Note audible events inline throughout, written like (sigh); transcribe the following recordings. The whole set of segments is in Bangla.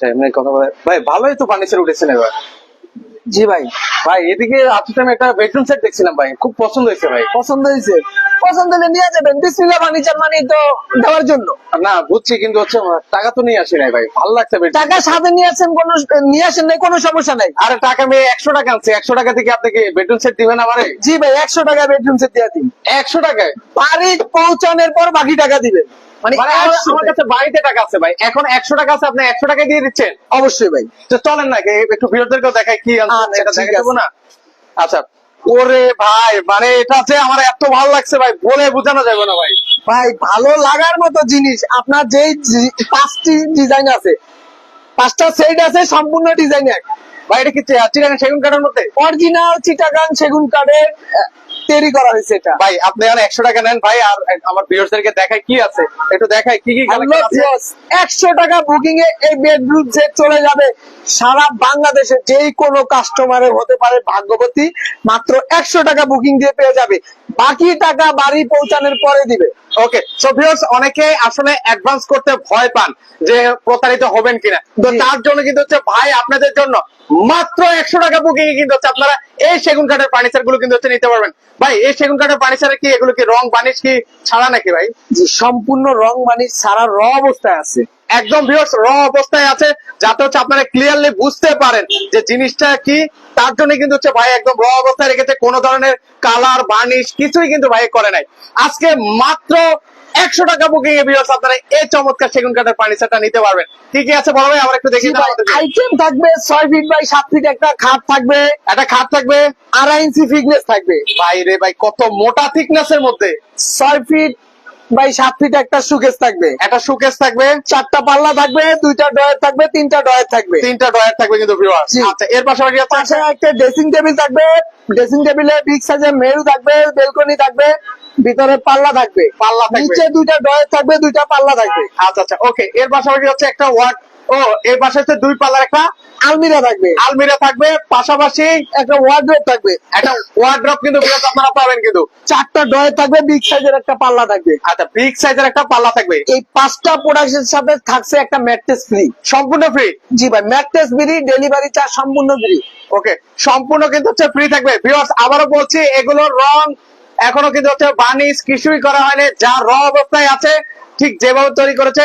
এমনি কথা বলে ভাই ভালোই তো ফার্নিচার উঠেছেন এবার। জি ভাই। ভাই এদিকে আমি একটা বেডরুম সেট দেখছিলাম ভাই। খুব পছন্দ হয়েছে ভাই। পছন্দ হয়েছে? পছন্দ হলে নিয়ে যাবেন। বিসমিল্লাহ ফার্নিচার মানে তো দেওয়ার জন্য। না বুঝছি কিন্তু হচ্ছে টাকা তো নিয়ে আসি নাই ভাই। ভালো লাগছে টাকা সাথে নিয়ে আসেন কোনো নিয়ে আসেন নাই কোনো সমস্যা নাই। আরে টাকা আমি একশো টাকা আনছি। একশো টাকা থেকে আপনি কি বেডরুম সেট দিবেন আমারে? জি ভাই একশো টাকা বেডরুম সেট দিয়ে দিন। একশো টাকায়? বাড়ি পৌঁছানোর পর বাকি টাকা দিবেন। মানে মানে আমার কাছে বাড়িতে টাকা আছে ভাই। এখন একশো টাকা আছে আপনি একশো টাকা দিয়ে দিচ্ছেন? অবশ্যই ভাই। তো চলেন না একটু ভিডিওদেরকেও দেখাই কি আনছেন আচ্ছা। না? আচ্ছা ওরে ভাই মানে এটা যে আমার এত ভালো লাগছে ভাই বলে বোঝানো যাবে না ভাই। ভাই ভালো লাগার মতো জিনিস আপনার যেই পাঁচটি ডিজাইন আছে পাঁচটা সেট আছে সম্পূর্ণ ডিজাইন এক। ভাই এটা কি চি- চিটাগাং সেগুন কাঠের মধ্যে? অরিজিনাল চিটাগাং সেগুন কাঠের তৈরি করা হয়েছে এটা। ভাই আপনি আর টাকা নেন ভাই আর আমার ভিউয়ার্সদেরকে দেখাই কি আছে? একটু দেখাই কি কি কালেকশন আছে? একশো টাকা বুকিং এ এই বেডরুম সেট চলে যাবে সারা বাংলাদেশে যেই কোনো কাস্টমারের হতে পারে ভাগ্যবতী মাত্র একশো টাকা বুকিং দিয়ে পেয়ে যাবে। বাকি টাকা বাড়ি পৌঁছানোর পরে দিবে। ওকে সো ভিউয়ার্স অনেকে আসলে অ্যাডভান্স করতে ভয় পান যে প্রতারিত হবেন কিনা। তো তার জন্য কিন্তু হচ্ছে ভাই আপনাদের জন্য মাত্র একশো টাকা বুকিং কিন্তু হচ্ছে আপনারা এই সেগুন কাঠের ফার্নিচারগুলো কিন্তু হচ্ছে নিতে পারবেন। ভাই এই সেগুন কাঠের ফার্নিচারে কি এগুলো কি রং বানিশ কি ছাড়া নাকি ভাই? সম্পূর্ণ রং মানে সারা র অবস্থায় আছে। একদম ভিউয়ার্স র অবস্থায় আছে যাতে হচ্ছে আপনারা ক্লিয়ারলি বুঝতে পারেন যে জিনিসটা কি। তার জন্য কিন্তু হচ্ছে ভাই একদম র অবস্থায় রেখেছে কোনো ধরনের কালার বার্নিশ কিছুই কিন্তু ভাই করে নাই। আজকে মাত্র একশো টাকা বুকিং এ ভিউয়ার্স আপনারা এই চমৎকার সেগুন কাঠের ফার্নিচারটা নিতে পারবেন। কি কি আছে বড় ভাই? আমরা একটু দেখি আইটেম থাকবে ছয় ফিট বাই সাত ফিট একটা খাট থাকবে একটা খাট থাকবে। আড়াই ইঞ্চি ফিটনেস থাকবে। ভাই রে ভাই কত মোটা থিকনেস এর মধ্যে। ছয় ফিট বাই সাত ফিট একটা সুকেস থাকবে। একটা সুকেস থাকবে চারটা পাল্লা থাকবে দুইটা ডয়ার থাকবে তিনটা ডয়ার থাকবে। তিনটা ডয়ার থাকবে কিন্তু আচ্ছা এর পাশাপাশি পাশে একটা ড্রেসিং টেবিল থাকবে। ড্রেসিং টেবিলে বিগ সাইজের মেরু থাকবে বেলকনি থাকবে ভিতরে পাল্লা থাকবে। পাল্লা থাকবে। নিচে দুইটা ডয়ার থাকবে দুইটা পাল্লা থাকবে। আচ্ছা আচ্ছা ওকে এর পাশাপাশি হচ্ছে একটা ওয়ার্ড ও এর পাশে হচ্ছে দুই পাল্লার একটা আলমিরা থাকবে। আলমিরা থাকবে পাশাপাশি একটা ওয়ার্ড্রোব থাকবে। একটা ওয়ার্ড্রপ কিন্তু বিরাট আপনারা পাবেন কিন্তু। চারটা ডয়ার থাকবে বিগ সাইজের একটা পাল্লা থাকবে। আচ্ছা বিগ সাইজের একটা পাল্লা থাকবে। এই পাঁচটা প্রোডাক্টের সাথে থাকছে একটা ম্যাট্রেস ফ্রি সম্পূর্ণ ফ্রি জি ভাই ম্যাট্রেস ফ্রি ডেলিভারি চার্জ সম্পূর্ণ ফ্রি ওকে সম্পূর্ণ কিন্তু হচ্ছে ফ্রি থাকবে। ভিউয়ার্স আবারও বলছি এগুলোর রং এখনও কিন্তু হচ্ছে বার্নিশ কিছুই করা হয়নি। যা র অবস্থায় আছে ঠিক যেভাবে তৈরি করেছে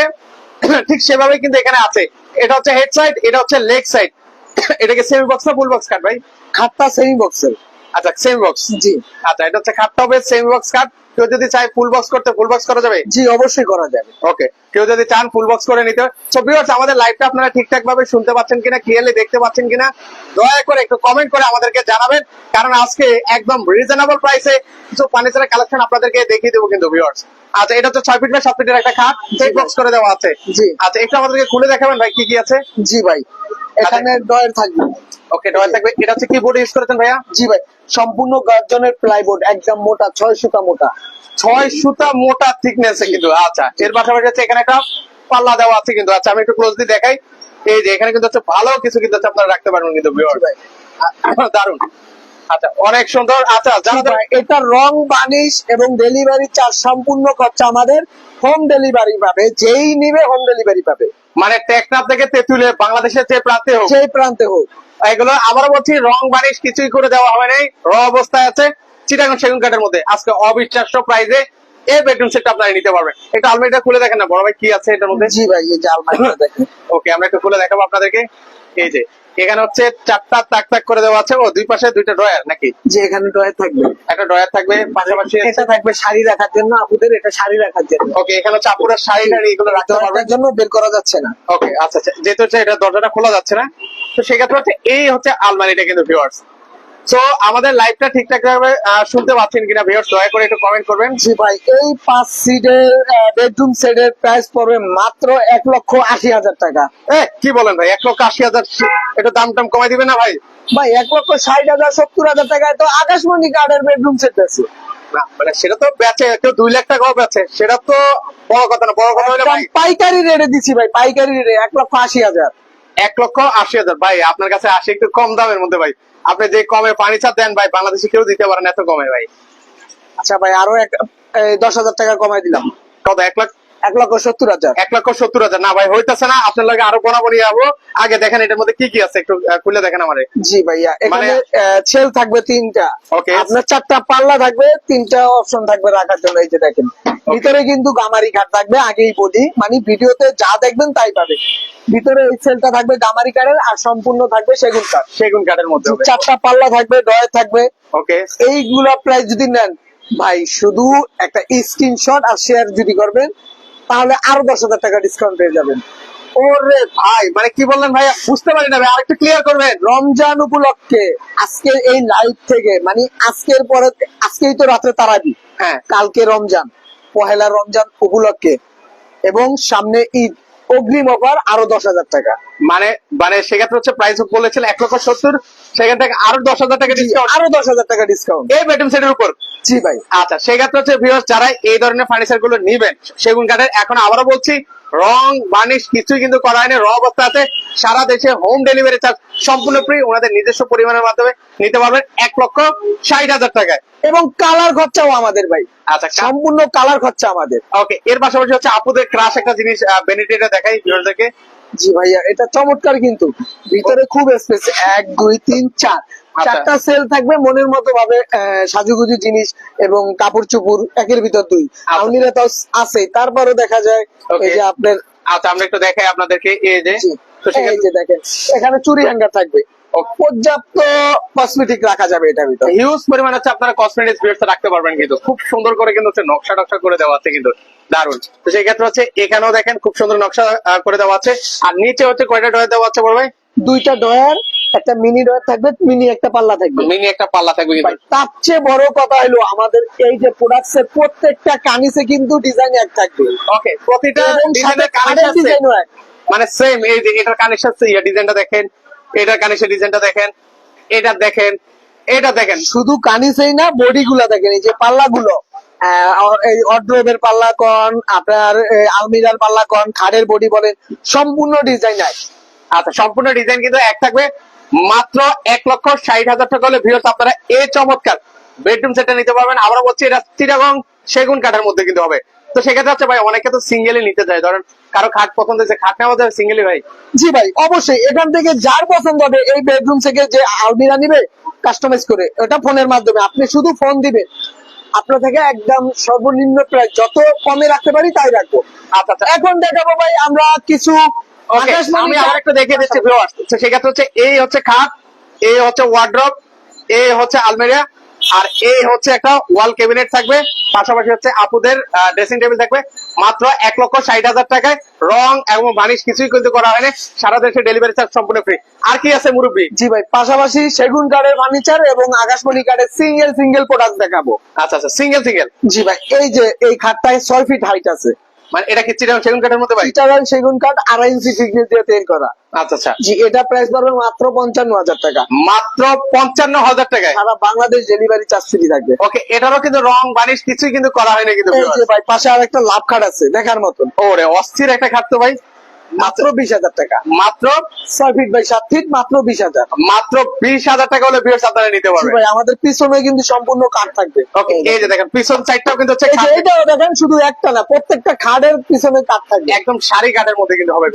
(coughs) ঠিক সেভাবে কিন্তু এখানে আছে। এটা হচ্ছে হেড সাইড এটা হচ্ছে লেগ সাইড (coughs) এটাকে সেমি বক্স না ফুল বক্স কাট ভাই? খাটটা সেমি বক্সের আচ্ছা সেমি বক্স জি। আচ্ছা এটা হচ্ছে খাটটা হবে সেমি বক্স কাট কেউ যদি চায় ফুল বক্স করতে ফুল বক্স করা যাবে? জি অবশ্যই করা যাবে। ওকে কেউ যদি চান ফুল বক্স করে নিতে সো ভিউয়ার্স আমাদের লাইভটা আপনারা ঠিকঠাক ভাবে শুনতে পাচ্ছেন কিনা ক্লিয়ারলি দেখতে পাচ্ছেন কিনা দয়া করে একটু কমেন্ট করে আমাদেরকে জানাবেন। কারণ আজকে একদম রিজনেবল প্রাইসে কিছু ফার্নিচারের কালেকশন আপনাদেরকে দেখিয়ে দেবো কিন্তু ভিউয়ার্স আচ্ছা এটা হচ্ছে ছয় ফিট বাই সাত ফিটের একটা খাট সেট বক্স করে দেওয়া আছে। জি। আচ্ছা একটু আমাদেরকে খুলে দেখাবেন ভাই কি কি আছে? জি ভাই এখানে ডয়ার থাকবে। ওকে ডয়ার থাকবে। এটা হচ্ছে কি বোর্ড ইউজ করেছেন ভাইয়া? জি ভাই সম্পূর্ণ গর্জনের প্লাইবোর্ড একদম মোটা ছয় সুতা মোটা। ছয় সুতা মোটা থিকনেস কিন্তু আচ্ছা এর পাশাপাশি হচ্ছে এখানে একটা পাল্লা দেওয়া আছে কিন্তু আচ্ছা আমি একটু ক্লোজলি দেখাই। এই যে এখানে কিন্তু হচ্ছে ভালো কিছু কিন্তু আপনারা রাখতে পারবেন কিন্তু ভিউয়ার ভাই। দারুণ আচ্ছা অনেক সুন্দর। আচ্ছা যারা এটা রং বানিশ এবং ডেলিভারি চার্জ সম্পূর্ণ খরচা আমাদের হোম ডেলিভারি পাবে যেই নিবে হোম ডেলিভারি পাবে। মানে টেকনাফ থেকে তেঁতুলে বাংলাদেশের যে প্রান্তে হোক। সেই প্রান্তে হোক। এগুলো আবারও বলছি রং বানিশ কিছুই করে দেওয়া হবে নাই। র অবস্থায় আছে চিটাগাং সেগুন কাঠের মধ্যে। আজকে অবিশ্বাস্য প্রাইজে এই বেডরুম সেটটা আপনারা নিতে পারবেন। এটা আলমারিটা খুলে দেখেন না বড় ভাই কি আছে এটার মধ্যে? জি ভাই এই যে আলমারিটা (laughs) দেখেন। ওকে আমরা একটু খুলে দেখাবো আপনাদেরকে। এই যে এখানে হচ্ছে চারটা তাক তাক করে দেওয়া আছে ও দুই পাশে দুইটা ড্রয়ার নাকি? যে এখানে ড্রয়ার থাকবে। একটা ড্রয়ার থাকবে পাশাপাশি এটা থাকবে শাড়ি রাখার জন্য আপুদের এটা শাড়ি রাখার জন্য। ওকে এখানে হচ্ছে আপুরা শাড়ি টাড়ি এগুলো রাখতে পারবে? জন্য বের করা যাচ্ছে না। ওকে আচ্ছা আচ্ছা যেহেতু হচ্ছে এটা দরজাটা খোলা যাচ্ছে না তো সেক্ষেত্রে হচ্ছে এই হচ্ছে আলমারিটা কিন্তু ভিউয়ার্স তো আমাদের লাইভটা ঠিকঠাক ভাবে শুনতে পাচ্ছেন কিনা ভিউয়ার্স দয়া করে একটু কমেন্ট করবেন। জি ভাই এই পাঁচ সিটের বেডরুম সেটের প্রাইস পড়বে মাত্র এক লক্ষ আশি হাজার টাকা। কি বলেন ভাই এক লক্ষ আশি হাজার একটু দাম টাম কমাই দিবে না ভাই? ভাই এক লক্ষ ষাট হাজার সত্তর হাজার টাকায় তো আকাশমণি কার্ডের বেডরুম সেট আছে। না মানে সেটা তো বেচে কেউ দুই লাখ টাকাও বেচে সেটা তো বড় কথা না বড় কথা হলে ভাই। পাইকারি রেটে দিচ্ছি ভাই পাইকারি রেটে এক লক্ষ আশি হাজার। এক লক্ষ আশি হাজার ভাই আপনার কাছে আসে একটু কম দামের মধ্যে ভাই। আপনি যে কমে ফার্নিচার দেন ভাই বাংলাদেশে কেউ দিতে পারেন এত কমে ভাই। আচ্ছা ভাই আরও এক দশ হাজার টাকা কমাই দিলাম। কত? এক লাখ? এক লক্ষ সত্তর হাজার। এক লক্ষ সত্তর হাজার। না ভাই হইতেছে না। আপনার লাগে আরও বরাবরই যাব। আগে দেখেন এটার মধ্যে কি কি আছে একটু খুলে দেখেন আমারে। জি ভাইয়া এখানে মানে- ছেল থাকবে তিনটা। Okay. আপনার চারটা পাল্লা থাকবে তিনটা অপশন থাকবে রাখার জন্য এই যে দেখেন। ভিতরে কিন্তু গামারি কাঠ থাকবে আগেই বলি। মানে ভিডিওতে যা দেখবেন তাই পাবে ভিতরে এই সেলটা থাকবে গামারি কাঠের আর সম্পূর্ণ থাকবে সেগুন কাঠ সেগুন কাঠের মধ্যে চারটা পাল্লা থাকবে ডয় থাকবে। ওকে এইগুলা প্রাইস যদি নেন ভাই শুধু একটা স্ক্রিনশট আর শেয়ার যদি করবেন তাহলে আরও দশ হাজার টাকা ডিসকাউন্ট পেয়ে যাবেন। ওরে ভাই মানে কি বললেন ভাই বুঝতে পারি না ভাই আরেকটু ক্লিয়ার করবেন। রমজান উপলক্ষে আজকে এই লাইভ থেকে মানে আজকের পরে আজকেই তো রাত্রে তারাবি। হ্যাঁ। কালকে রমজান। পহেলা রমজান উপলক্ষে। এবং সামনে ঈদ অগ্রিম অফার আরও দশ হাজার টাকা। মানে মানে সেক্ষেত্রে হচ্ছে প্রাইস বলেছিল এক লক্ষ সত্তর সেখান থেকে আরও দশ হাজার টাকা ডিসকাউন্ট আরও দশ হাজার টাকা ডিসকাউন্ট এই বেডরুম সেটের উপর? জি ভাই। আচ্ছা সেক্ষেত্রে হচ্ছে ভিউয়ার্স যারা এই ধরনের ফার্নিচারগুলো নিবেন সেগুন কাঠের এখন আবারও বলছি রং বার্নিশ কিছুই কিন্তু করা হয়নি। র অবস্থা আছে সারা দেশে হোম ডেলিভারি চার্জ সম্পূর্ণ ফ্রি ওনাদের নিজস্ব পরিমাণের মাধ্যমে নিতে পারবেন এক লক্ষ ষাট হাজার টাকায়। এবং কালার খরচাও আমাদের ভাই। আচ্ছা সম্পূর্ণ কালার খরচা আমাদের। ওকে এর পাশাপাশি হচ্ছে আপুদের ক্রাশ একটা জিনিস বেনিফিট দেখাই ভিউয়ারদেরকে জি ভাইয়া এটা চমৎকার কিন্তু। ভিতরে খুব স্পেস এক দুই তিন চার। চারটা সেল থাকবে মনের মতো ভাবে সাজুগুজু জিনিস এবং কাপড় চুপুর একের ভিতর দুই। আলমিরা তো আছে তারপরে দেখা যায় এই যে আপনার আচ্ছা আমরা একটু দেখাই আপনাদেরকে। এই যে এই যে দেখেন এখানে চুরি হ্যাঙ্গার থাকবে। পর্যাপ্ত কসমেটিক রাখা যাবে এটার ভিতরে। হিউজ পরিমাণ হচ্ছে আপনারা কসমেটিক্স বিয়ার্স রাখতে পারবেন কিন্তু। খুব সুন্দর করে কিন্তু হচ্ছে নকশা টকশা করে দেওয়া আছে কিন্তু। দারুণ তো সেই ক্ষেত্রে হচ্ছে এখানেও দেখেন খুব সুন্দর নকশা করে দেওয়া আছে। আর নিচে হচ্ছে কয়টা ডয় দেওয়া আছে বড় ভাই? দুইটা ডয়ার একটা মিনি ডয়ার থাকবে মিনি একটা পাল্লা থাকবে। মিনি একটা পাল্লা থাকবে তার চেয়ে বড় কথা হলো আমাদের এই যে প্রোডাক্টস এর প্রত্যেকটা কানিসে কিন্তু ডিজাইন এক থাকবে। ওকে প্রতিটা ডিজাইনের কানেকশন ডিজাইনও এক। মানে সেম এই যে এটার কানেকশন ইয়া ডিজাইনটা দেখেন এটার কানেকশন ডিজাইনটা দেখেন এটা দেখেন এটা দেখেন। শুধু কানিসেই না বডি গুলা দেখেন এই যে পাল্লা গুলো এই অড্রোবের পাল্লা কন আপনার এই আলমিরার পাল্লা কন খাড়ের বডি বলেন সম্পূর্ণ ডিজাইন আচ্ছা সম্পূর্ণ ডিজাইন কিন্তু এক থাকবে। মাত্র এক লক্ষ ষাট হাজার টাকা হলে ভিউস আপনারা এই চমৎকার বেডরুম সেটটা নিতে পারবেন। আমরা বলছি এটা চিটাগং সেগুন কাঠের মধ্যে কিন্তু হবে। তো সেক্ষেত্রে হচ্ছে ভাই অনেকে তো সিঙ্গেলই নিতে চায়। ধরেন কারও খাট পছন্দ হয়েছে খাট নেওয়া যাবে সিঙ্গেলই ভাই। জি ভাই অবশ্যই। এখান থেকে যার পছন্দ হবে এই বেডরুম থেকে যে আলমিরা নিবে কাস্টমাইজ করে ওটা ফোনের মাধ্যমে। আপনি শুধু ফোন দিবেন। আপনার থেকে একদম সর্বনিম্ন প্রায় যত কমে রাখতে পারি তাই রাখব। আচ্ছা আচ্ছা। এখন দেখাবো ভাই আমরা কিছু আমি কাঠ- আবার একটু দেখিয়ে দিচ্ছি ভিউয়ার্স তো সেক্ষেত্রে হচ্ছে এই হচ্ছে খাট এই হচ্ছে ওয়ার্ড্রপ এই হচ্ছে আলমেরিয়া আর এই হচ্ছে একটা ওয়াল ক্যাবিনেট থাকবে। পাশাপাশি হচ্ছে আপুদের ড্রেসিং টেবিল থাকবে। মাত্র এক লক্ষ ষাট হাজার টাকায় রং এবং বানিশ কিছুই কিন্তু করা হয়নি। সারা দেশে ডেলিভারি চার্জ সম্পূর্ণ ফ্রি আর কি আছে মুরব্বী? জি ভাই পাশাপাশি সেগুন কাঠের ফার্নিচার এবং আকাশমণি কাঠের সিঙ্গেল সিঙ্গেল প্রোডাক্ট দেখাবো। আচ্ছা আচ্ছা সিঙ্গেল সিঙ্গেল জি ভাই এই যে এই খাটটায় ছয় ফিট হাইট আছে। মানে এটা কি চিটাগাং সেগুন কাঠের মধ্যে ভাই চিটাগাং সেগুন কাঠ আড়াই ইঞ্চি দিয়ে তৈরি করা। আচ্ছা আচ্ছা। জি এটা প্রাইস মাত্র পঞ্চান্ন হাজার টাকা। মাত্র পঞ্চান্ন হাজার টাকায়? সারা বাংলাদেশ ডেলিভারি চার্জ ফ্রি থাকবে। ওকে এটারও কিন্তু রং বানিশ কিছুই কিন্তু করা হয়নি কিন্তু ভাই পাশে আর একটা লাভ খাট আছে দেখার মতন। ওরে অস্থির একটা খাট তো ভাই। মাত্র বিশ হাজার টাকা। মাত্র? ছয় ফিট বাই সাত ফিট মাত্র বিশ হাজার। মাত্র বিশ হাজার টাকা হলে ভিউয়ার্স আপনারা নিতে জি পারবেন। ভাই আমাদের পিছনে কিন্তু সম্পূর্ণ কাঠ থাকবে। ওকে এই যে দেখেন পিছন সাইডটাও কিন্তু হচ্ছে এটাও দেখেন শুধু একটা না প্রত্যেকটা খাটের পিছনে কাঠ থাকবে। একদম শাড়ি কাঠের মধ্যে কিন্তু হবে।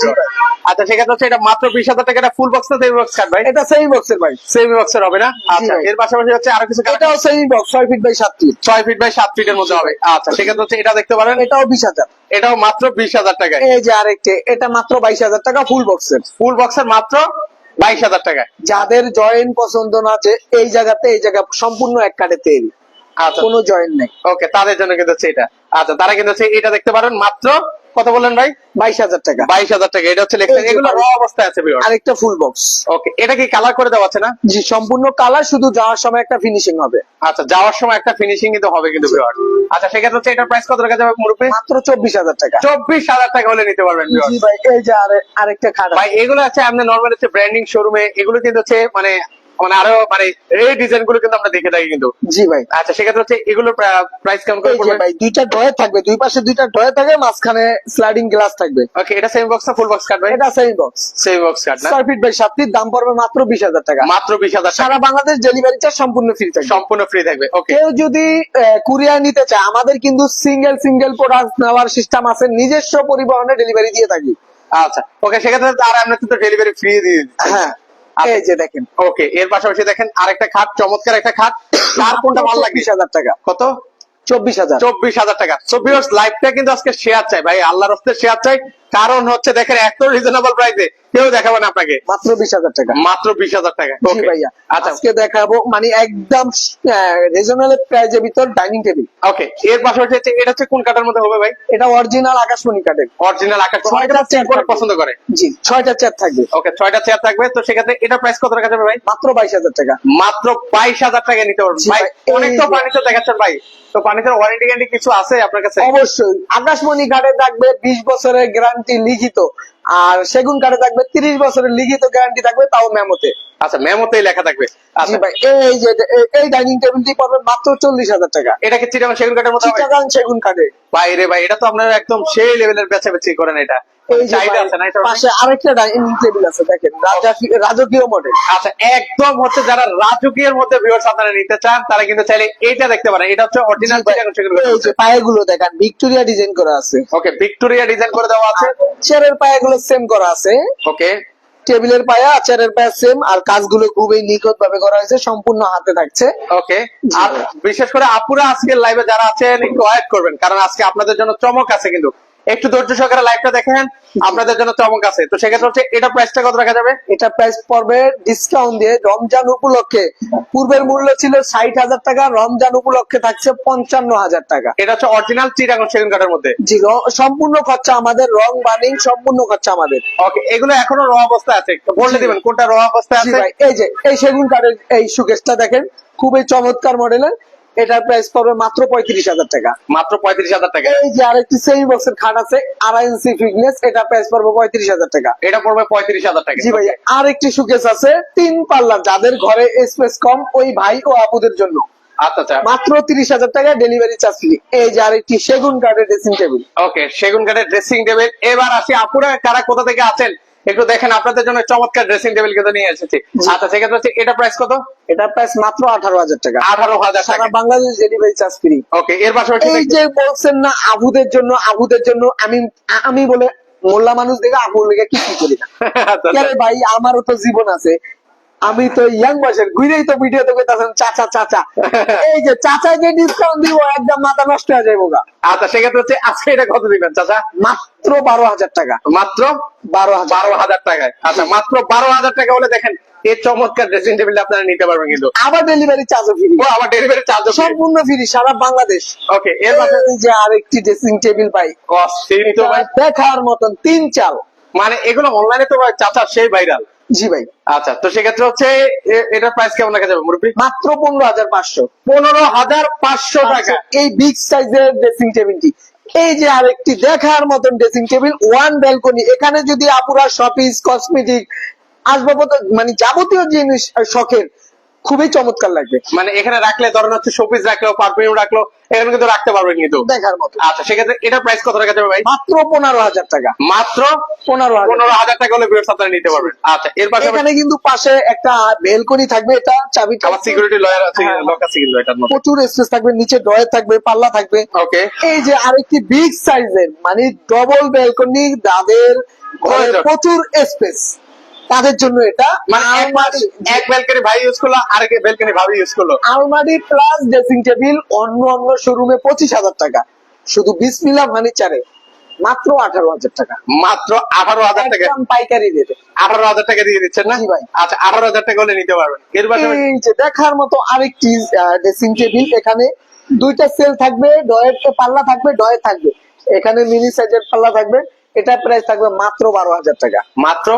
আচ্ছা সেক্ষেত্রে হচ্ছে এটা মাত্র বিশ হাজার টাকা এটা ফুল বক্স না সেমি বক্স কাট ভাই? এটা সেই বক্সের ভাই। সেমি বক্সের হবে না? আচ্ছা এর পাশাপাশি হচ্ছে আরও কিছু কাঠ- এটাও সেই বক্স ছয় ফিট বাই সাত ফিট ছয় ফিট বাই সাত ফিটের মধ্যে হবে। আচ্ছা সেক্ষেত্রে হচ্ছে এটা দেখতে পারেন। এটাও বিশ হাজার। এটাও মাত্র বিশ হাজার টাকা এই যে আরেকটি এটা মাত্র বাইশ হাজার টাকা ফুল বক্সের ফুল বক্সের মাত্র বাইশ হাজার টাকা যাদের জয়েন পছন্দ না আছে এই জায়গাতে এই জায়গা সম্পূর্ণ এক কাটে তৈরি। আচ্ছা। কোনো জয়েন নেই। ওকে তাদের জন্য কিন্তু এটা। আচ্ছা তারা কিন্তু এটা দেখতে পারেন মাত্র কত বললেন ভাই? বাইশ হাজার টাকা। বাইশ হাজার টাকা এটা হচ্ছে লেখা এগুলো র অবস্থায় আছে আরেকটা ফুল বক্স ওকে এটা কি কালার করে দেওয়া আছে না? জি সম্পূর্ণ কালার শুধু যাওয়ার সময় একটা ফিনিশিং হবে। আচ্ছা যাওয়ার সময় একটা ফিনিশিং কিন্তু হবে কিন্তু ভিউয়ার আচ্ছা সেক্ষেত্রে হচ্ছে এটার প্রাইস কত টাকা যাবে মুরুপে মাত্র চব্বিশ হাজার টাকা। চব্বিশ হাজার টাকা হলে নিতে পারবেন। জি ভাই এই যে আরে- আরেকটা খাট ভাই এগুলো আছে আপনার নর্মাল হচ্ছে ব্র্যান্ডিং শোরুমে এগুলো কিন্তু হচ্ছে মানে মানে আরও মানে এই ডিজাইনগুলো কিন্তু আমরা দেখে থাকি কিন্তু। জি ভাই। আচ্ছা সেক্ষেত্রে হচ্ছে এগুলোর প্রাইস কেমন করে ভাই দুইটা ড্রয়ার থাকবে দুই পাশে দুইটা ড্রয়ার থাকবে মাঝখানে স্লাইডিং গ্লাস থাকবে। ওকে এটা সেম বক্স না ফুল বক্স কাট ভাই? এটা same box same box cut না? স্কোয়ার ফিট বাই সাত ফিট দাম পড়বে মাত্র বিশ হাজার টাকা। মাত্র বিশ হাজার টাকা। সারা বাংলাদেশ ডেলিভারি চার্জ সম্পূর্ণ ফ্রি থাকবে। সম্পূর্ণ ফ্রি থাকবে ওকে কেউ যদি কুরিয়ার নিতে চায় আমাদের কিন্তু সিঙ্গেল সিঙ্গেল প্রোডাক্ট নেওয়ার সিস্টেম আছে নিজস্ব পরিবহনে ডেলিভারি দিয়ে থাকি। আচ্ছা ওকে সেক্ষেত্রে তো আর আমরা তো ডেলিভারি ফ্রি দিয়ে দিচ্ছি হ্যাঁ। এই যে দেখেন। ওকে এর পাশাপাশি দেখেন আরেকটা খাট চমৎকার একটা খাট। তার কোনটা ভালো লাগে? বিশ হাজার টাকা। কত? চব্বিশ হাজার। চব্বিশ হাজার টাকা। চব্বিশ লাইফটা কিন্তু আজকে শেয়ার চাই। ভাই আল্লাহর হস্তে শেয়ার চাই। কারণ হচ্ছে দেখেন এত রিজনেবল প্রাইসে কেউ দেখাবে না আপনাকে। মাত্র বিশ হাজার টাকা। মাত্র বিশ হাজার টাকা। ওকে ভাইয়া আচ্ছা। আজকে দেখাবো মানে একদম রিজনেবল প্রাইজের ভিতর ডাইনিং টেবিল ওকে এর পাশাপাশি হচ্ছে এটা হচ্ছে কোন কাটার মধ্যে হবে ভাই? এটা অরিজিনাল আকাশমণি কাঠের। অরিজিনাল আকাশ ছয়টা চেয়ার থাকবে। পছন্দ করে? জি ছয়টা চেয়ার থাকবে। ওকে ছয়টা চেয়ার থাকবে। তো সেক্ষেত্রে এটা প্রাইস কত রাখা যাবে ভাই? মাত্র বাইশ হাজার টাকা। মাত্র বাইশ হাজার টাকা নিতে পারবেন। ভাই অনেক তো ফার্নিচার দেখাচ্ছেন ভাই। তো ফার্নিচার ওয়ারেন্টি গ্যারান্টি কিছু আছে আপনার কাছে? অবশ্যই। আকাশমণি কাঠে থাকবে বিশ বছরের গ্যারান্টি লিখিত আর সেগুন কাঠে থাকবে তিরিশ বছরের লিখিত গ্যারান্টি থাকবে তাও মেমোতে। আচ্ছা মেমোতেই লেখা থাকবে। আচ্ছা। ভাই এই যে এই- ডাইনিং টেবিলটি পাবে মাত্র চল্লিশ হাজার টাকা। এটা কি চিটাগাং সেগুন কাঠের? চিটাগাং সেগুন কাঠে। ভাই রে ভাই এটা তো আপনারা একদম সেই লেভেলের বেচাবেচি করেন এটা। এটা? পাশে আরেকটা ডাইনিং টেবিল আছে দেখেন রাজকীয়- মডেল আচ্ছা একদম হচ্ছে যারা রাজকীয়ের মধ্যে ভিউয়ার্স আপনারা নিতে চান তারা কিন্তু চাইলে এইটা দেখতে পারেন। এটা হচ্ছে অরিজিনাল পায়েগুলো দেখেন ভিক্টোরিয়া ডিজাইন করা আছে। ওকে ভিক্টোরিয়া ডিজাইন করে দেওয়া আছে। চেয়ারের পায়াগুলো সেম করা আছে। ওকে টেবিলের পায়া চেয়ারের পায়া সেম আর কাজগুলো খুবই নিখুঁত ভাবে করা হয়েছে সম্পূর্ণ হাতে থাকছে। ওকে আর বিশেষ করে আপুরা আজকের লাইভে যারা আছেন একটু ওয়েট করবেন কারণ আজকে আপনাদের জন্য চমক আছে কিন্তু। একটু ধৈর্য সহকারে লাইভটা দেখেন আপনাদের জন্য চমক আছে। তো সেক্ষেত্রে হচ্ছে এটা প্রাইসটা কত রাখা যাবে? এটা প্রাইস পড়বে ডিসকাউন্ট দিয়ে রমজান উপলক্ষে। পূর্বের মূল্য ছিল ষাট হাজার টাকা রমজান উপলক্ষে থাকছে পঞ্চান্ন হাজার টাকা। এটা হচ্ছে অরিজিনাল চিটাগং সেগুন কাঠের মধ্যে। জি সম্পূর্ণ খরচা আমাদের রং বানিং সম্পূর্ণ খরচা আমাদের। ওকে এগুলো এখনও র অবস্থায় আছে। বলে। দিবেন কোনটা র অবস্থায় আছে? এই যে এই সেগুন কাঠের এই সুকেশটা দেখেন। খুবই চমৎকার মডেলের এটার প্রাইস পড়বে মাত্র পঁয়ত্রিশ হাজার টাকা। মাত্র পঁয়ত্রিশ হাজার টাকা। এই যে আরেকটি সেমি বক্সের খাট আছে আড়াই ইঞ্চি ফিটনেস এটা প্রাইস পড়বে পঁয়ত্রিশ হাজার টাকা। এটা পড়বে পঁয়ত্রিশ হাজার টাকা। জি ভাই আর একটি সুকেস আছে তিন পাল্লা যাদের ঘরে স্পেস কম ওই ভাই ও আপুদের জন্য। আচ্ছা আচ্ছা। মাত্র তিরিশ হাজার টাকা ডেলিভারি চার্জ ফ্রি এই যে আরেকটি সেগুন কাঠের ড্রেসিং টেবিল ওকে সেগুন কাঠের ড্রেসিং টেবিল এবার আসি আপুরা কারা কোথা থেকে আছেন? একটু দেখেন আপনাদের জন্য চমৎকার ড্রেসিং টেবিল কিন্তু নিয়ে এসেছি। আচ্ছা সেক্ষেত্রে হচ্ছে এটা প্রাইস কত? এটা প্রাইস মাত্র আঠারো হাজার টাকা। আঠারো হাজার টাকা। সারা Bangladesh delivery charge free okay এর পাশাপাশি এই যে বলছেন না আবুদের জন্য আবুদের জন্য আমি আমি বলে মোল্লা মানুষ দেখে আবুর লেগে কি করি না। (laughs) আচ্ছা, ভাই? আমারও তো জীবন আছে। আমি তো ইয়াং বয়সের ঘুরেই তো ভিডিওতে কইতাছেন চাচা চাচা। (laughs) এই যে চাচা যে ডিসকাউন্ট দিব একদম মাথা নষ্ট হয়ে যাব গা। আচ্ছা সেক্ষেত্রে হচ্ছে আজকে এটা কত দিবেন চাচা? মাত্র বারো হাজার টাকা। মাত্র বারো বারো হাজার টাকায়। আচ্ছা মাত্র বারো হাজার টাকা হলে দেখেন এই চমৎকার ড্রেসিং টেবিল আপনারা নিতে পারবেন কিন্তু। আবার ডেলিভারি চার্জও ফ্রি ও আবার ডেলিভারি চার্জ সম্পূর্ণ ফ্রি সারা বাংলাদেশ। ওকে এর যে আরেকটি ড্রেসিং টেবিল পাই। অস্থির তো ভাই। দেখার মতন তিন চাল। মানে এগুলো অনলাইনে তো চাচা সেই ভাইরাল জি ভাই। আচ্ছা তো সেক্ষেত্রে হচ্ছে এটার প্রাইস কেমন রাখা যাবে মুরব্বী? মাত্র পনেরো হাজার পাঁচশো। পনেরো হাজার পাঁচশো টাকা। এই বিগ সাইজের ড্রেসিং টেবিলটি এই যে আরেকটি দেখার মতন ড্রেসিং টেবিল ওয়ান ব্যালকনি এখানে যদি আপুরা শপিস কসমেটিক আসবাবপত্র মানে যাবতীয় জিনিস শখের খুবই চমৎকার লাগবে। মানে এখানে রাখলে ধরেন হচ্ছে শোপিস রাখল পারফিউম রাখল এখানে কিন্তু রাখতে পারবেন কিন্তু। দেখার মতো। আচ্ছা সেক্ষেত্রে এটার প্রাইস কত রাখা যাবে ভাই? মাত্র পনেরো হাজার টাকা। মাত্র পনেরো পনেরো হাজার টাকা হলে বিয়ার্স আপনারা নিতে পারবেন। আচ্ছা এর পাশে এখানে কিন্তু পাশে একটা বেলকনি থাকবে এটা চাবি আমার সিকিউরিটি লয়ার আছে। লোক আছে কিন্তু এটার মধ্যে। প্রচুর স্পেস থাকবে নিচে ড্রয়ার থাকবে পাল্লা থাকবে। ওকে এই যে আরেকটি বিগ সাইজের মানে ডবল বেলকনি দাদের প্রচুর স্পেস তাদের জন্য এটা। মানে এক আলমারি এক বেলকনি ভাই ইউজ করল আরেক বেলকনি ভাবি ইউজ করল। আলমারি প্লাস ড্রেসিং টেবিল অন্য অন্য শোরুমে পঁচিশ হাজার টাকা। শুধু বিসমিলা ফার্নিচারে মাত্র আঠারো হাজার টাকা। মাত্র আঠারো হাজার টাকা। পাইকারি রেটে আঠারো হাজার টাকা দিয়ে দিচ্ছেন না? ভাই। আচ্ছা আঠারো হাজার টাকা হলে নিতে পারবেন। এর পাশে এই যে দেখার মতো আরেকটি ড্রেসিং টেবিল এখানে দুইটা সেল থাকবে ডয়ের পাল্লা থাকবে ডয়ে থাকবে। এখানে মিনি সাইজের পাল্লা থাকবে। এটা প্রাইস থাকবে মাত্র বারো হাজার টাকা। মাত্র?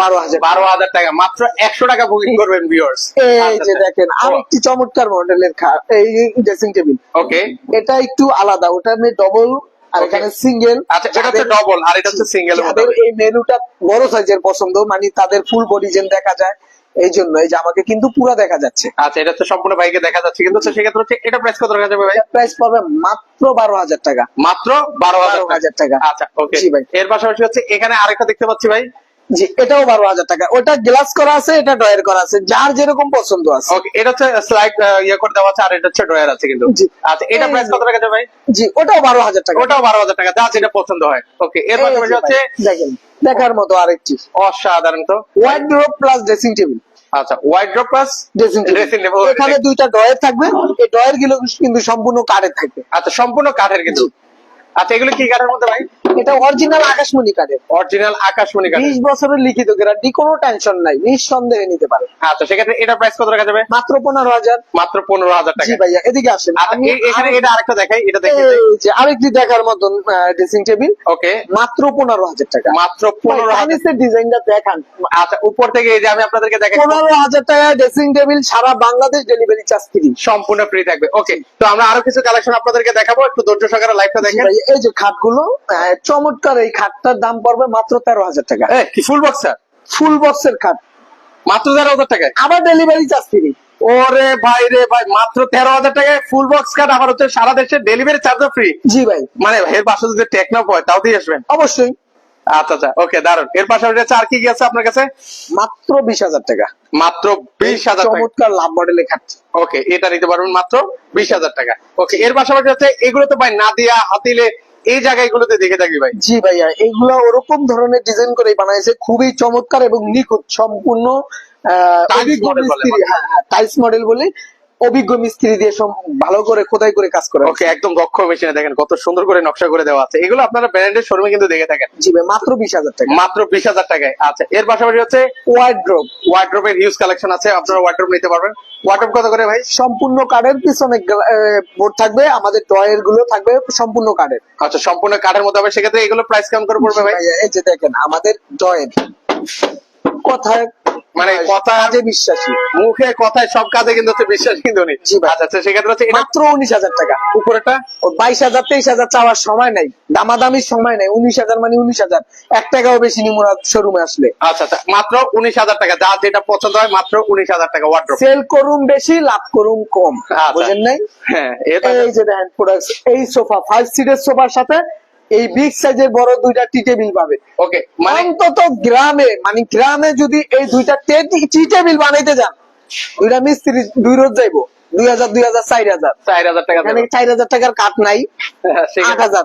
বারো হাজার বারো হাজার টাকা মাত্র একশো টাকা বুকিং করবেন ভিউয়ার্স এই যে দেখেন আরেকটি চমৎকার মডেলের এই ড্রেসিং টেবিল ওকে এটা একটু আলাদা ওটা ডবল আর এখানে সিঙ্গেল আচ্ছা এটা হচ্ছে ডবল আর এটা হচ্ছে সিঙ্গেল এই মেনুটা বড় সাইজের পছন্দ মানে তাদের ফুল বডি যেন দেখা যায় এই জন্য এই জামাকে কিন্তু পুরো দেখা যাচ্ছে। আচ্ছা এটা তো সম্পূর্ণ বাইকে দেখা যাচ্ছে কিন্তু সেক্ষেত্রে হচ্ছে এটা প্রাইস কত রাখা যাবে ভাই? প্রাইস পড়বে মাত্র বারো হাজার টাকা। মাত্র বারো হাজার টাকা। আচ্ছা ওকে জি ভাই। এর পাশাপাশি হচ্ছে এখানে আরেকটা দেখতে পাচ্ছি ভাই। জি এটাও বারো হাজার টাকা। ওটা গ্লাস করা আছে এটা ডয়ের করা আছে যার যেরকম পছন্দ আছে। ওকে এটা হচ্ছে স্লাইড ইয়ে করে দেওয়া আছে আর এটা হচ্ছে ড্রয়ার আছে কিন্তু। আচ্ছা এটা প্রাইস কত যাবে ভাই? জি ওটাও বারো হাজার টাকা। ওটাও বারো হাজার টাকা যা যেটা পছন্দ হয়। ওকে এর পাশাপাশি হচ্ছে দেখেন দেখার মতো আরেকটি। অসাধারণ তো। ওয়ার্ড্রোব প্লাস ড্রেসিং টেবিল আচ্ছা হোয়াইট ড্রপ প্লাস ড্রেসিং এখানে দুইটা ড্রয়ার থাকবে। এই ডয়েরগুলো কিন্তু সম্পূর্ণ কাঠের থাকবে। আচ্ছা সম্পূর্ণ কাঠের কিন্তু। আচ্ছা এগুলো কি কাঠের মধ্যে ভাই? এটা অরিজিনাল আকাশমণি কাঠের। অরিজিনাল আকাশমণি কাঠের। বিশ বছরের লিখিত গ্যারান্টি কোনো টেনশন নাই নিঃসন্দেহে নিতে পারে। আচ্ছা সেক্ষেত্রে এটা প্রাইস কত রাখা যাবে? মাত্র পনেরো হাজার। মাত্র পনেরো হাজার জি টাকা ভাইয়া এদিকে আসেন। আচ্ছা আমি এখানে এটা আরেকটা দেখাই এটা দেখি যে আরেকটি দেখার মতন ড্রেসিং টেবিল ওকে মাত্র পনেরো হাজার টাকা। মাত্র পনেরো হাজার। চাইনিজের ডিজাইনটা দেখান। আচ্ছা উপর থেকে এই যে আমি আপনাদেরকে দেখাই পনেরো হাজার টাকা ড্রেসিং টেবিল সারা বাংলাদেশ ডেলিভারি চার্জ ফ্রি সম্পূর্ণ ফ্রি থাকবে। ওকে তো আমরা আরও কিছু কালেকশন আপনাদেরকে দেখাবো। একটু ধৈর্য সহকারে লাইভটা দেখেন। এই যে খাটগুলো চমৎকার এই খাটটার দাম পড়বে মাত্র তেরো হাজার টাকা। কি ফুল বক্স ফুল বক্সের খাট। মাত্র তেরো হাজার টাকা আবার ডেলিভারি চার্জ ফ্রি। ওরে ভাই রে ভাই মাত্র তেরো হাজার টাকায় ফুল বক্স কার্ড আবার হচ্ছে সারা দেশে ডেলিভারি চার্জ ফ্রি জি ভাই। মানে এর বাসা যদি টেকনো হয় তাও দিয়ে আসবেন। অবশ্যই। আচ্ছা আচ্ছা ওকে দারুণ এর পাশাপাশি কি আছে আপনার কাছে? মাত্র বিশ হাজার টাকা। মাত্র বিশ হাজার চমৎকার লাভ মডেলের খাট ওকে এটা নিতে পারবেন মাত্র বিশ হাজার টাকা। ওকে এর পাশাপাশি হচ্ছে এগুলো তো ভাই নাদিয়া হাতিলে এই জায়গাগুলোতে দেখে থাকি ভাই। জি ভাইয়া এগুলো ওরকম ধরনের ডিজাইন করে বানাইছে খুবই চমৎকার এবং নিখুঁত সম্পূর্ণ টাইলস মডেল বলে অভিজ্ঞ মিস্ত্রি দিয়ে সম- ভালো করে খোদাই করে কাজ করে। ওকে একদম দক্ষ মেশিনে দেখেন কত সুন্দর করে নকশা করে দেওয়া আছে। এগুলো আপনারা ব্র্যান্ডের শোরুমে কিন্তু দেখে থাকেন। জি ভাই মাত্র বিশ হাজার টাকা। মাত্র বিশ হাজার টাকায়। আচ্ছা এর পাশাপাশি হচ্ছে ওয়ার্ড্রোব ওয়ার্ড্রোপের হিউজ কালেকশন আছে আপনারা ওয়ার্ড্রোপ নিতে পারবেন। ওয়ার্ড্রোপ কত করে ভাই? সম্পূর্ণ কাঠের পিছনে বোর্ড থাকবে আমাদের টয়েরগুলো থাকবে সম্পূর্ণ কাঠের। আচ্ছা সম্পূর্ণ কাঠের মধ্যে হবে সেক্ষেত্রে এগুলো প্রাইস কেমন করে পড়বে ভাই? এই যে দেখেন আমাদের ড্রয়ের কথায় মানে কথা কাজে বিশ্বাসী। মুখে কথায় সব কাজে কিন্তু হচ্ছে বিশ্বাস কিন্তু নেই আচ্ছা আচ্ছা সেক্ষেত্রে হচ্ছে মাত্র উনিশ হাজার টাকা। উপরেটা বাইশ হাজার তেইশ হাজার চাওয়ার সময় নাই। দামাদামির সময় নাই। উনিশ হাজার মানে উনিশ হাজার। এক টাকাও বেশি নিমুরা শোরুমে আসলে। আচ্ছা আচ্ছা মাত্র উনিশ হাজার টাকা। যা যেটা পছন্দ হয় মাত্র উনিশ হাজার টাকা ওয়ার্ড্রোপ সেল করুম বেশি লাভ করুম কম। আচ্ছা। বুঝেন নাই? হ্যাঁ এই যে দেখেন প্রোডাক্ট এই সোফা ফাইভ সিটের সোফার সাথে এই বিগ সাইজের বড় দুইটা টি টেবিল পাবে। ওকে মানে অন্তত গ্রামে মানে গ্রামে যদি এই দুইটা টি টেবিল বানাইতে যান দুইটা মিস্ত্রি দুই রোজ যাইবো। দুই হাজার দুই হাজার চার হাজার। চার হাজার টাকা চার হাজার টাকার কাঠ নাই (laughs) আট হাজার।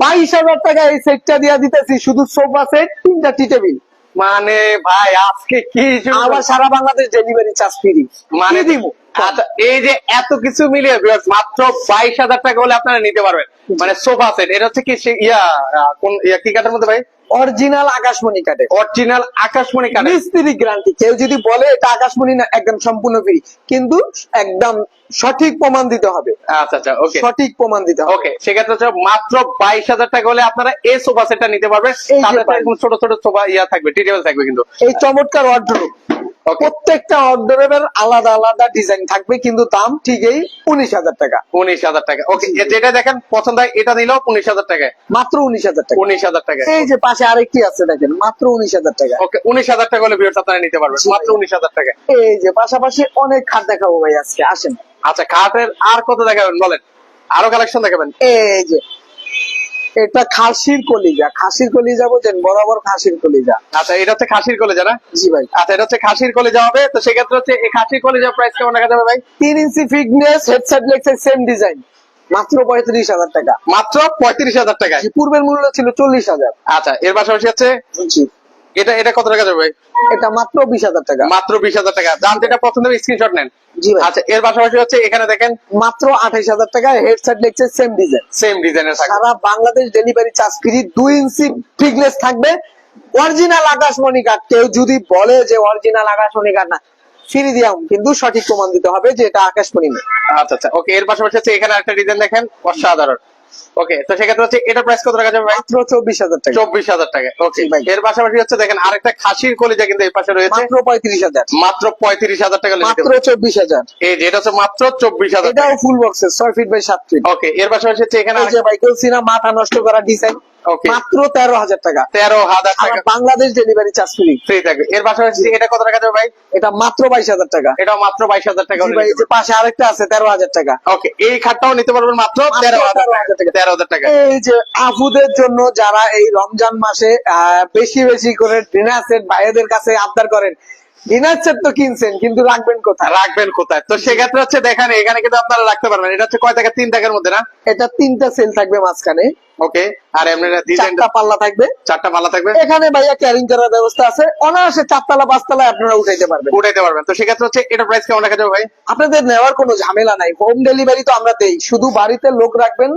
বাইশ হাজার টাকা এই সেটটা দিয়া দিতেছি শুধু সোফা সেট তিনটা টি টেবিল মানে ভাই আজকে কি আমার আবার সারা বাংলাদেশ ডেলিভারি চার্জ ফ্রি মানে দিব। আচ্ছা এই যে এত কিছু মিলিয়ে মাত্র বাইশ হাজার টাকা হলে আপনারা নিতে পারবেন। মানে সোফা সেট এটা হচ্ছে কি ইয়া কোন ইয়া কি কাটার মধ্যে ভাই? অরিজিনাল আকাশমণি কাটে অরিজিনাল আকাশমণি কাটে মিস্ত্রি গ্যারান্টি কেউ যদি বলে এটা আকাশমণি না একদম সম্পূর্ণ ফ্রি কিন্তু একদম সঠিক প্রমাণ দিতে হবে। আচ্ছা আচ্ছা ওকে সঠিক প্রমাণ দিতে হবে। ওকে সেক্ষেত্রে হচ্ছে মাত্র বাইশ হাজার টাকা হলে আপনারা এই সোফা সেটটা নিতে পারবেন। ছোট ছোট সোফা ইয়া থাকবে ডিটেলস থাকবে কিন্তু। এই চমৎকার অর্ডার প্রত্যেকটা অর্ডারের আলাদা আলাদা ডিজাইন থাকবে কিন্তু দাম ঠিকই উনিশ হাজার টাকা। উনিশ হাজার টাকা। ওকে যেটা দেখেন পছন্দ হয় এটা নিলেও উনিশ হাজার টাকায় মাত্র উনিশ হাজার টাকা। উনিশ হাজার টাকায় এই যে পাশে আরেকটি আছে দেখেন মাত্র উনিশ হাজার টাকা। ওকে উনিশ হাজার টাকা হলে ভিউয়ার্স আপনারা নিতে পারবেন। মাত্র উনিশ হাজার টাকা। এই যে পাশাপাশি অনেক খাট দেখাবো ভাই আজকে আসেন। আচ্ছা খাটের আর কত দেখাবেন বলেন? আরও কালেকশন দেখাবেন? এই যে এটা খাসির কলিজা। খাসির কলিজা বলছেন বরাবর খাসির কলিজা। আচ্ছা এটা হচ্ছে খাসির কলিজা না? জি ভাই। আচ্ছা এটা হচ্ছে খাসির কলিজা হবে তো সেক্ষেত্রে হচ্ছে এই খাসির কলিজা প্রাইস কেমন রাখা যাবে ভাই? তিন ইঞ্চি ফিটনেস হেডসেট লেগসের সেম ডিজাইন মাত্র পঁয়ত্রিশ হাজার টাকা। মাত্র পঁয়ত্রিশ হাজার টাকা পূর্বের মূল্য ছিল চল্লিশ হাজার। আচ্ছা এর পাশাপাশি হচ্ছে? জি। এটা এটা কত টাকা যাবে এটা মাত্র বিশ হাজার টাকা। মাত্র বিশ হাজার টাকা। যার যেটা পছন্দ স্ক্রিনশট নেন। জি আচ্ছা এর পাশাপাশি হচ্ছে এখানে দেখেন মাত্র আঠাইশ হাজার টাকা হেডসেট লেগসের সেম ডিজাইন সেম ডিজাইনের সারা বাংলাদেশ ডেলিভারি চার্জ ফ্রি দুই ইঞ্চি ফিটনেস থাকবে। অরিজিনাল আকাশমণি কাঠ কেউ যদি বলে যে অরিজিনাল আকাশমণি কাঠ না ফিরে দিয়াম কিন্তু সঠিক প্রমাণ দিতে হবে যে এটা আকাশমণি আচ্ছা আচ্ছা ওকে এর পাশাপাশি হচ্ছে এখানে একটা ডিজাইন দেখেন অসাধারণ। ওকে তো সেক্ষেত্রে হচ্ছে এটা প্রাইস কত টাকা যাবে ভাই? মাত্র চব্বিশ হাজার টাকা। চব্বিশ হাজার টাকা। ওকে এর পাশাপাশি হচ্ছে দেখেন আরেকটা খাসির কলিজা কিন্তু এই পাশে রয়েছে। মাত্র পঁয়ত্রিশ হাজার। মাত্র পঁয়ত্রিশ হাজার টাকা মাত্র চব্বিশ হাজার। এই যে এটা হচ্ছে মাত্র চব্বিশ হাজার এটাও ফুল বক্সের ছয় ফিট বাই সাত ফিট ওকে এর পাশাপাশি হচ্ছে এখানে ভাই মাথা নষ্ট করা ডিজাইন মাত্র তেরো হাজার টাকা। তেরো হাজার টাকা। Bangladesh delivery charge free free থাকবে। এর পাশাপাশি এটা কত টাকা যাবে ভাই? এটা মাত্র বাইশ হাজার টাকা। এটাও মাত্র বাইশ হাজার টাকা ভাই যে পাশে আরেকটা আছে তেরো হাজার টাকা। ওকে এই খাটটাও নিতে পারবেন মাত্র তেরো হাজার টাকা। তেরো হাজার টাকা। এই যে আফুদের জন্য যারা এই রমজান মাসে বেশি বেশি করে ডিনার সেট ভাইদের কাছে আবদার করেন। ডিনার সেট তো কিনছেন কিন্তু রাখবেন কোথায়? রাখবেন কোথায়? তো সেক্ষেত্রে হচ্ছে দেখেন এখানে কিন্তু আপনারা রাখতে পারবেন। এটা হচ্ছে কয় টাকা তিন টাকার মধ্যে না? এটা তিনটা সেল থাকবে মাঝখানে। ওকে আর পাল্লা থাকবে। চারটা পাল্লা থাকবে? এখানে ভাইয়া ক্যারিং করার ব্যবস্থা আছে। অনায়াসে চারতলা পাঁচতলায় আপনারা উঠাইতে পারবেন। উঠাইতে পারবেন। তো সেক্ষেত্রে হচ্ছে এটা প্রাইস কেমন রাখা যাবে ভাই? আপনাদের নেওয়ার কোনো ঝামেলা নাই। হোম ডেলিভারি তো আমরা দেই। শুধু বাড়িতে লোক রাখবেন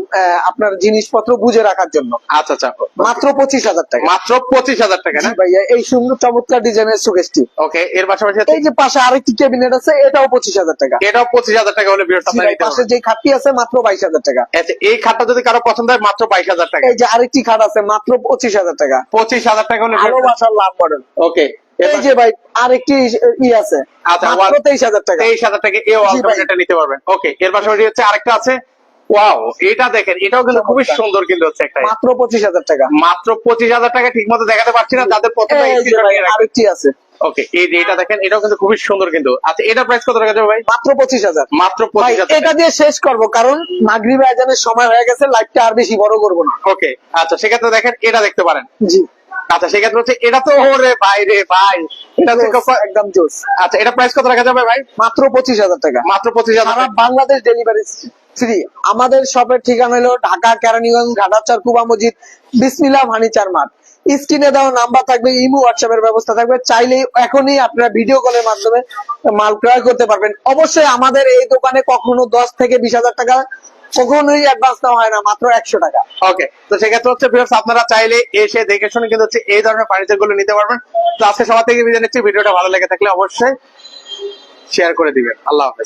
আপনার জিনিসপত্র বুঝে রাখার জন্য। আচ্ছা আচ্ছা। মাত্র পঁচিশ হাজার টাকা। মাত্র পঁচিশ হাজার টাকা না? ভাইয়া এই সুন্দর চমৎকার ডিজাইনের সুকেশটি ওকে এর পাশাপাশি এই যে পাশে আরেকটি ক্যাবিনেট আছে এটাও পঁচিশ হাজার টাকা। এটাও পঁচিশ হাজার টাকা হলে বিরত পাশে যে খাটটি আছে মাত্র বাইশ হাজার টাকা। আচ্ছা এই খাটটা যদি কারও পছন্দ হয় মাত্র বাইশ হাজার টাকা। এই যে আরেকটি খাট আছে মাত্র পঁচিশ হাজার টাকা। পঁচিশ হাজার টাকা হলে ভালোবাসার লাভ মডেল ওকে এই যে ভাই আরেকটি ই আছে আচ্ছা, মাত্র তেইশ হাজার টাকা। তেইশ হাজার টাকা এও এটা নিতে পারবেন। ওকে এর পাশাপাশি হচ্ছে আরেকটা আছে। ওয়াও এটা দেখেন এটাও কিন্তু খুবই সুন্দর কিন্তু হচ্ছে একটা মাত্র পঁচিশ হাজার টাকা। মাত্র পঁচিশ হাজার টাকা ঠিক মতো দেখাতে পারছি না এই আরেকটি আছে। ওকে এই যে এটা দেখেন এটাও কিন্তু খুবই সুন্দর কিন্তু। আচ্ছা এটা প্রাইস কত টাকা যাবে ভাই? মাত্র পঁচিশ হাজার। মাত্র পঁচিশ হাজার এটা দিয়ে শেষ করব কারণ মাগরিব আজানের সময় হয়ে গেছে লাইভটা আর বেশি বড় করব না। ওকে আচ্ছা সেক্ষেত্রে দেখেন এটা দেখতে পারেন। জি। আচ্ছা সেক্ষেত্রে হচ্ছে এটা তো ওরে ভাই রে ভাই। এটা হচ্ছে একদম জোস আচ্ছা এটা প্রাইস কত টাকা যাবে ভাই? মাত্র পঁচিশ হাজার টাকা। মাত্র পঁচিশ হাজার বাংলাদেশ ডেলিভারি ফ্রি আমাদের শপের ঠিকানা হলো ঢাকা কেরানীগঞ্জ ঘাটাচার কুবা মসজিদ বিসমিল্লা ফার্নিচার মার্ট স্ক্রিনে দেওয়া নাম্বার থাকবে, ইমো হোয়াটসঅ্যাপের ব্যবস্থা থাকবে। চাইলে এখনই আপনারা ভিডিও কলের মাধ্যমে মাল ক্রয় করতে পারবেন। অবশ্যই আমাদের এই দোকানে কখনো দশ থেকে বিশ হাজার টাকা কখনোই অ্যাডভান্স হয় না, মাত্র একশো টাকা। ওকে তো সেক্ষেত্রে হচ্ছে আপনারা চাইলে এসে দেখে শুনে কিন্তু হচ্ছে এই ধরনের ফার্নিচারগুলো নিতে পারবেন। তো আজকে সবার থেকে বিদায় নিচ্ছি, ভিডিওটা ভালো লেগে থাকলে অবশ্যই শেয়ার করে দিবেন। আল্লাহ হাফেজ।